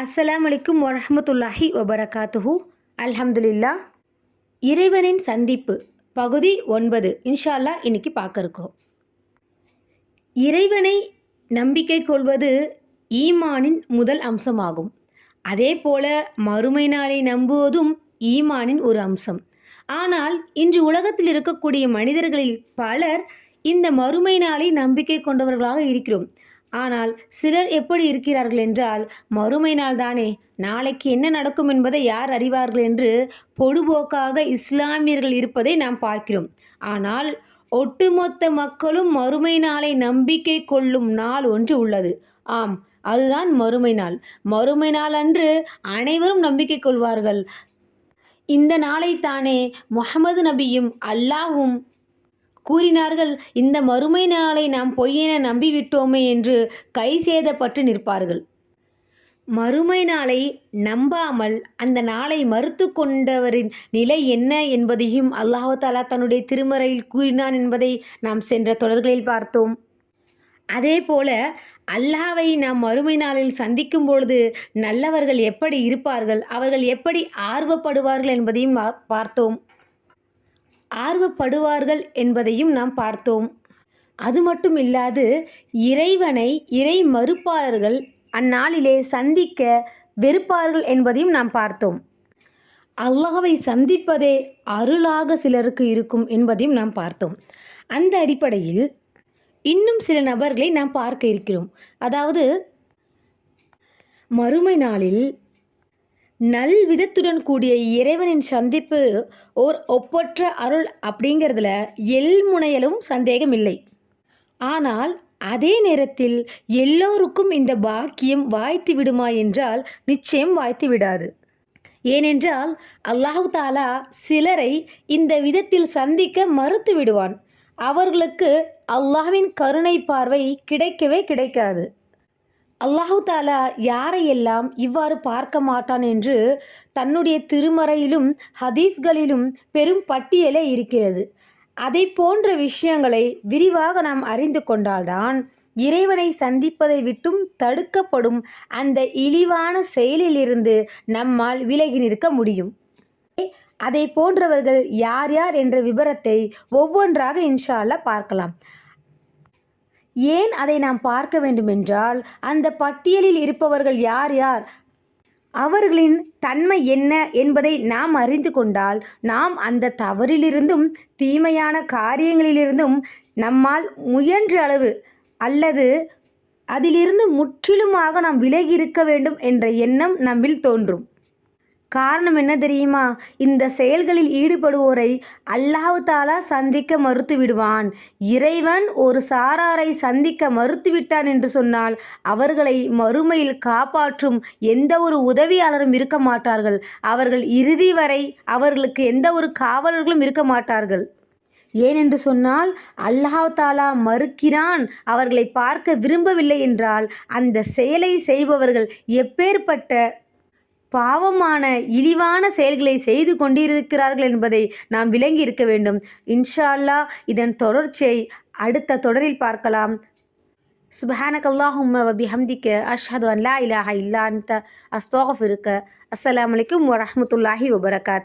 அஸ்ஸலாமு அலைக்கும் வரஹ்மத்துல்லாஹி வபரகாத்துஹு. அல்ஹம்துலில்லா. இறைவனின் சந்திப்பு பகுதி ஒன்பது. இன்ஷா அல்லாஹ் இன்னைக்கு பார்க்க இருக்கிறோம் இறைவனை நம்பிக்கை கொள்வது ஈமானின் முதல் அம்சமாகும். அதே போல மறுமை நாளை நம்புவதும் ஈமானின் ஒரு அம்சம். ஆனால் இன்று உலகத்தில் இருக்கக்கூடிய மனிதர்களில் பலர் இந்த மறுமை நாளை நம்பிக்கை கொண்டவர்களாக இருக்கிறோம். ஆனால் சிலர் எப்படி இருக்கிறார்கள் என்றால் மறுமை நாள் தானே நாளைக்கு என்ன நடக்கும் என்பதை யார் அறிவார்கள் என்று பொடுபோக்காக இஸ்லாமியர்கள் இருப்பதை நாம் பார்க்கிறோம். ஆனால் ஒட்டுமொத்த மக்களும் மறுமை நாளை நம்பிக்கை கொள்ளும் நாள் ஒன்று உள்ளது. ஆம் அதுதான் மறுமை நாள். மறுமை நாள் அன்று அனைவரும் நம்பிக்கை கொள்வார்கள். இந்த நாளைத்தானே முகமது நபியும் அல்லாஹும் கூறினார்கள் இந்த மறுமை நாளை நாம் பொய்யென நம்பிவிட்டோமே என்று கை சேதப்பட்டு நிற்பார்கள். மறுமை நாளை நம்பாமல் அந்த நாளை மறுத்து கொண்டவரின் நிலை என்ன என்பதையும் அல்லாஹாலா தன்னுடைய திருமறையில் கூறினான் என்பதை நாம் சென்ற தொடர்களில் பார்த்தோம். அதே போல அல்லாவை நாம் மறுமை நாளில் சந்திக்கும் பொழுது நல்லவர்கள் எப்படி இருப்பார்கள் அவர்கள் எப்படி ஆர்வப்படுவார்கள் என்பதையும் பார்த்தோம். ஆர்வப்படுவார்கள் என்பதையும் நாம் பார்த்தோம். அது மட்டும் இல்லாது இறைவனை இறை மறுப்பாளர்கள் அந்நாளிலே சந்திக்க வெறுப்பார்கள் என்பதையும் நாம் பார்த்தோம். அல்லாஹவை சந்திப்பதே அருளாக சிலருக்கு இருக்கும் என்பதையும் நாம் பார்த்தோம். அந்த அடிப்படையில் இன்னும் சில நபர்களை நாம் பார்க்க இருக்கிறோம். அதாவது மறுமை நாளில் நல் விதத்துடன் கூடிய இறைவனின் சந்திப்பு ஓர் ஒப்பற்ற அருள் அப்படிங்கிறதுல எல்முனையலும் சந்தேகம் இல்லை ஆனால் அதே நேரத்தில் எல்லோருக்கும் இந்த பாக்கியம் வாய்த்து விடுமா என்றால் நிச்சயம் வாய்த்து விடாது. ஏனென்றால் அல்லாஹு தாலா சிலரை இந்த விதத்தில் சந்திக்க மறுத்து விடுவான். அவர்களுக்கு அல்லாஹ்வின் கருணை பார்வை கிடைக்கவே கிடைக்காது. அல்லாஹு தாலா யாரையெல்லாம் இவ்வாறு பார்க்க மாட்டான் என்று தன்னுடைய திருமறையிலும் ஹதீஸ்களிலும் பெரும் பட்டியலே இருக்கிறது. அதை போன்ற விஷயங்களை விரிவாக நாம் அறிந்து கொண்டால்தான் இறைவனை சந்திப்பதை விட்டும் தடுக்கப்படும் அந்த இழிவான செயலிலிருந்து நம்மால் விலகி நிற்க முடியும். அதை போன்றவர்கள் யார் யார் என்ற விபரத்தை ஒவ்வொன்றாக இன்ஷால்ல பார்க்கலாம். ஏன் அதை நாம் பார்க்க வேண்டுமென்றால் அந்த பட்டியலில் இருப்பவர்கள் யார் யார்? அவர்களின் தன்மை என்ன என்பதை நாம் அறிந்து கொண்டால் நாம் அந்த தவறிலிருந்தும் தீமையான காரியங்களிலிருந்தும் நம்மால் முயன்ற அளவு அல்லது அதிலிருந்து முற்றிலுமாக நாம் விலகி இருக்க வேண்டும் என்ற எண்ணம் நம்மில் தோன்றும். காரணம் என்ன தெரியுமா? இந்த செயல்களில் ஈடுபடுவோரை அல்லாஹு தாலா சந்திக்க மறுத்து விடுவான். இறைவன் ஒரு சாராரை சந்திக்க மறுத்துவிட்டான் என்று சொன்னால் அவர்களை மறுமையில் காப்பாற்றும் எந்த ஒரு உதவியாளரும் இருக்க மாட்டார்கள். அவர்கள் இறுதி வரை அவர்களுக்கு எந்த ஒரு காவலர்களும் இருக்க மாட்டார்கள். ஏனென்று சொன்னால் அல்லாஹ் தாலா மறுக்கிறான் அவர்களை பார்க்க விரும்பவில்லை என்றால் அந்த செயலை செய்பவர்கள் எப்பேற்பட்ட பாவமான இழிவான செயல்களை செய்து கொண்டிருக்கிறார்கள் என்பதை நாம் விளங்கி இருக்க வேண்டும். இன்ஷா அல்லா இதன் தொடர்ச்சியை அடுத்த தொடரில் பார்க்கலாம். சுபஹானக் அல்லாஹும்ம அஷ்ஹது அன் லா இலாஹ இல்லா இருக்க அஸ்தோஃபிருக்க அஸ்ஸலாமு அலைக்கும் வரஹ்மத்துல்லாஹி வபரகாத்